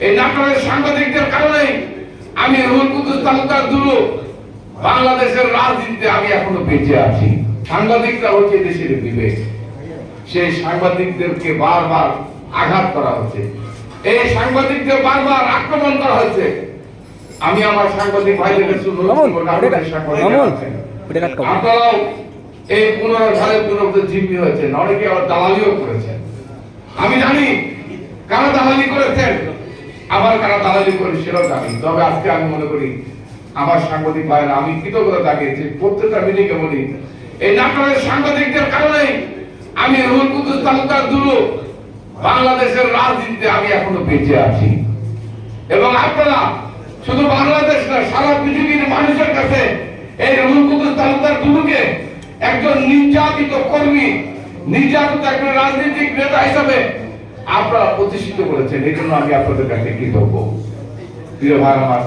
এই নাটোরের সাংবাদিকদের কারণে আমি রুহুল কুদ্দুস তালুকার দুলু বাংলাদেশের রাজনীতিতে আমি এখনও বেঁচে আছি। সাংবাদিকরা হচ্ছে দেশের বিবেক। সেই সাংবাদিকদেরকে বারবার আঘাত করা হচ্ছে। এই সাংবাদিকদের বারবার আক্রমণ করা হচ্ছে। আমি আমার সাংবাদিক ভাইদের। আপনারাও এই পুনরায় সাড়ে পুনরুক্ত জিম্মি হয়েছেন। অনেকে আবার দালালিও করেছেন। আমি জানি কারা দালালি করেছেন। দালালি করে, সেটাও জানি। তবে আজকে আমি মনে করি, আমার সাংবাদিক ভাইরা আমি কৃতজ্ঞতা জানিয়েছি প্রত্যেকটা মিটিংয়ে বলি, এই নাটোরের সাংবাদিকদের কারণে আমি রুহুল কুদ্দুস তালুকার দুলু বাংলাদেশের রাজনীতিতে আমি এখনও বেঁচে আছি। এবং আপনারা শুধু বাংলাদেশ না, সারা পৃথিবীর মানুষের কাছে এই রুহুল কুদ্দুস তালুকদার দুলুকে একজন নির্যাতিত কর্মী, নির্যাতিত একজন রাজনৈতিক নেতা হিসাবে আপনারা প্রতিষ্ঠিত করেছেন। এই জন্য আমি আপনাদের কাছে কৃতজ্ঞ। প্রিয় ভাই, আমার,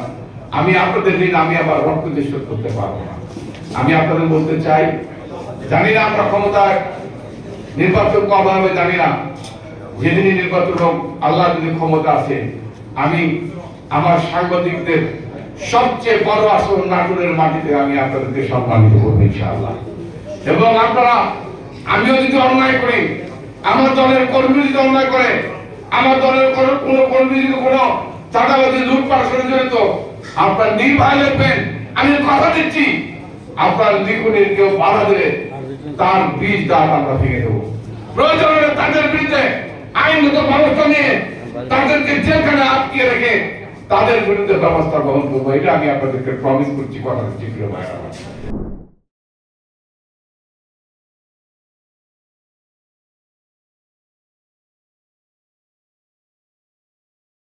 আমি আপনাদের দিন আমি আবার রক্ত দিয়ে করতে পারব না। আমি আপনাদের বলতে চাই, জানি না আমরা ক্ষমতায় নির্বাচন কবে হবে জানি না। যেদিনই নির্বাচন হোক, আল্লাহ যদি ক্ষমতা আছে, আমি আমার সাংবাদিকদের সবচেয়ে বড় আসন নাটোরের মাটিতে আমি আপনাদেরকে সম্মানিত করব, ইনশাআল্লাহ। এবং আপনারা, আমিও যদি অন্যায় করি, আমার দলের কর্মী যদি অন্যায় করে, আমার দলের কোনো কর্মী যদি কোনো চাঁদাবাজি, লুটপাট জড়িত। আপনার নির্ভয় লিখবেন আমি কথা দিচ্ছি। আপনার লিখুনের কেউ বাধা দিলে তার বীজ দাঁত আমরা ভেঙে দেবো। প্রয়োজন হলে তাদের বিরুদ্ধে আইনগত ব্যবস্থা নিয়ে তাদেরকে আটকে রেখে তাদের বিরুদ্ধে ব্যবস্থা গ্রহণ করব। এটা আমি আপনাদেরকে প্রমিস করছি কথা দিচ্ছি প্রিয় ভাইরা